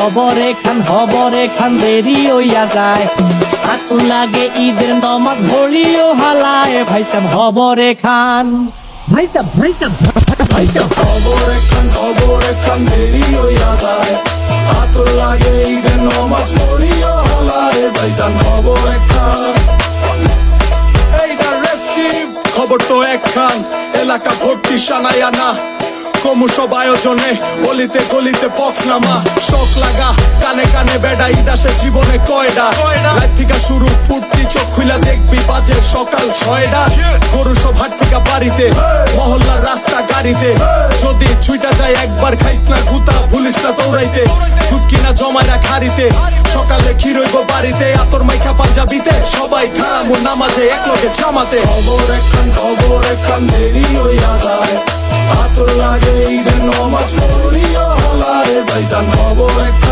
হবরে খান হবরে খান দেরি হইয়া যায়। হাতু লাগে ঈদের নমাজ ভরিও হালায়। ভাইসাব হবরে খান ভাইসাব ভাইসাব ভাইসা খবর একখান খবর একখান দেরি হইয়া যায়। আতর লাগে ঈদের নমাজ পড়িও হলারে ভাইসান খবর রেস্টিভ খবর তো একখান এলাকা ভর্তি সানাইয়া না। কমুসব আয়োজনে গলিতে গলিতে পক্স নামা। শখ লাগা কানে কানে বেড়া ইদাসে জীবনে কয়ডা? রাত থেকে শুরু ফুটতি চোখ খুলা দেখবি বাজে সকাল ছয়টা গরু সব হাট থেকে বাড়িতে মহল্লার রাস্তা গাড়িতে। যদি ছুইটা যায় একবার খাইস না গুতা ভুলিস না দৌড়াইতে। দুধ কিনা জমায় না খারিতে সকালে ক্ষীরইব বাড়িতে আতর মাইখা পাঞ্জাবিতে। সবাই খারামু নামাজে এক লগে জামাতে। খবর একখান খবর একখান দেরি লাগে ঈদের নমাজ পড়িও হলারে ভাইজান খবর একখান